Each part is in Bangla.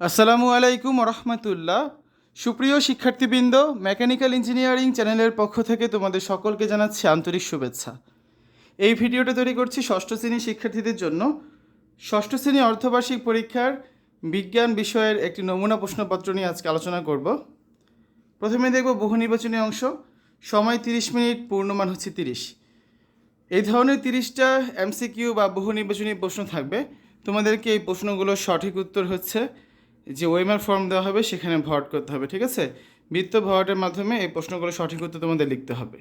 আসসালামু আলাইকুম রহমতুল্লাহ সুপ্রিয় শিক্ষার্থীবৃন্দ, মেকানিক্যাল ইঞ্জিনিয়ারিং চ্যানেলের পক্ষ থেকে তোমাদের সকলকে জানাচ্ছি আন্তরিক শুভেচ্ছা। এই ভিডিওটা তৈরি করছি ষষ্ঠ শ্রেণির শিক্ষার্থীদের জন্য। ষষ্ঠ শ্রেণি অর্ধবার্ষিক পরীক্ষার বিজ্ঞান বিষয়ের একটি নমুনা প্রশ্নপত্র নিয়ে আজকে আলোচনা করব। প্রথমে দেখব বহু নির্বাচনী অংশ। সময় তিরিশ মিনিট, পূর্ণমান হচ্ছে তিরিশ। এই ধরনের তিরিশটা এমসিকিউ বা বহু নির্বাচনী প্রশ্ন থাকবে। তোমাদেরকে এই প্রশ্নগুলোর সঠিক উত্তর হচ্ছে যে ওয়েমার ফর্ম দেওয়া হবে, সেখানে ভরাট করতে হবে, ঠিক আছে? বৃত্ত ভরাটের মাধ্যমে এই প্রশ্নগুলো সঠিক উত্তর তোমাদের লিখতে হবে।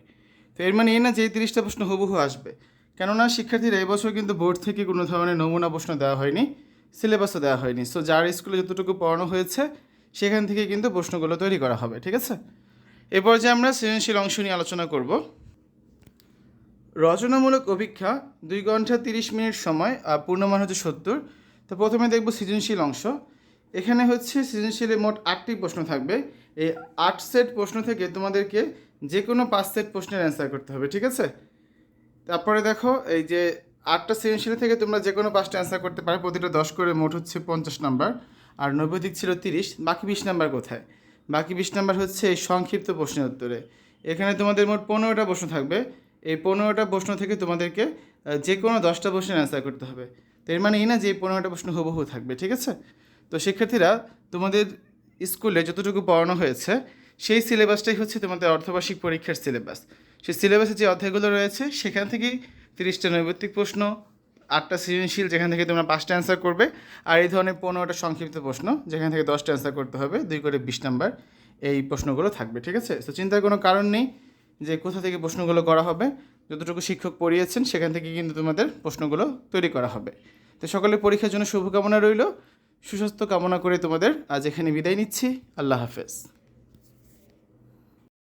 তো এর মানে এই না যে এই তিরিশটা প্রশ্ন হুবহু আসবে। কেননা শিক্ষার্থীরা এবছর কিন্তু বোর্ড থেকে কোনো ধরনের নমুনা প্রশ্ন দেওয়া হয়নি, সিলেবাসও দেওয়া হয়নি। সো যার স্কুলে যতটুকু পড়ানো হয়েছে, সেখান থেকে কিন্তু প্রশ্নগুলো তৈরি করা হবে, ঠিক আছে? এরপর যে আমরা সৃজনশীল অংশ নিয়ে আলোচনা করব। রচনামূলক অভিক্ষা দুই ঘণ্টা তিরিশ মিনিট সময় আর পূর্ণমান হচ্ছে সত্তর। তো প্রথমে দেখব সৃজনশীল অংশ। এখানে হচ্ছে সৃজনশীলে মোট আটটি প্রশ্ন থাকবে। এই আট সেট প্রশ্ন থেকে তোমাদেরকে যে কোনো পাঁচ সেট প্রশ্নের অ্যান্সার করতে হবে, ঠিক আছে? তারপরে দেখো, এই যে আটটা সৃজনশীল থেকে তোমরা যে কোনো পাঁচটা অ্যান্সার করতে পারো, প্রতিটা দশ করে মোট হচ্ছে পঞ্চাশ নাম্বার আর নৈবেদিক ছিল তিরিশ, বাকি বিশ নাম্বার কোথায়? বাকি বিশ নাম্বার হচ্ছে এই সংক্ষিপ্ত প্রশ্নের উত্তরে। এখানে তোমাদের মোট পনেরোটা প্রশ্ন থাকবে। এই পনেরোটা প্রশ্ন থেকে তোমাদেরকে যে কোনো দশটা প্রশ্নের অ্যান্সার করতে হবে। তো এর মানে এই না যে এই পনেরোটা প্রশ্ন হুবহু থাকবে, ঠিক আছে? তো শিক্ষার্থীরা, তোমাদের স্কুলে যতটুকু পড়ানো হয়েছে, সেই সিলেবাসটাই হচ্ছে তোমাদের অর্ধবার্ষিক পরীক্ষার সিলেবাস। সেই সিলেবাসে যে অধ্যায়গুলো রয়েছে, সেখান থেকেই তিরিশটা নৈবত্তিক প্রশ্ন, আটটা সৃজনশীল, যেখান থেকে তোমরা পাঁচটা অ্যান্সার করবে, আর এই ধরনের পনেরোটা সংক্ষিপ্ত প্রশ্ন, যেখান থেকে দশটা অ্যান্সার করতে হবে, দুই করে বিশ নাম্বার এই প্রশ্নগুলো থাকবে, ঠিক আছে? তো চিন্তার কোনো কারণ নেই যে কোথা থেকে প্রশ্নগুলো করা হবে, যতটুকু শিক্ষক পড়িয়েছেন, সেখান থেকে কিন্তু তোমাদের প্রশ্নগুলো তৈরি করা হবে। তো সকলের পরীক্ষার জন্য শুভকামনা রইল। সুস্বাস্থ্য কামনা করে তোমাদের আজ এখানে বিদায় নিচ্ছি। আল্লাহ হাফেজ।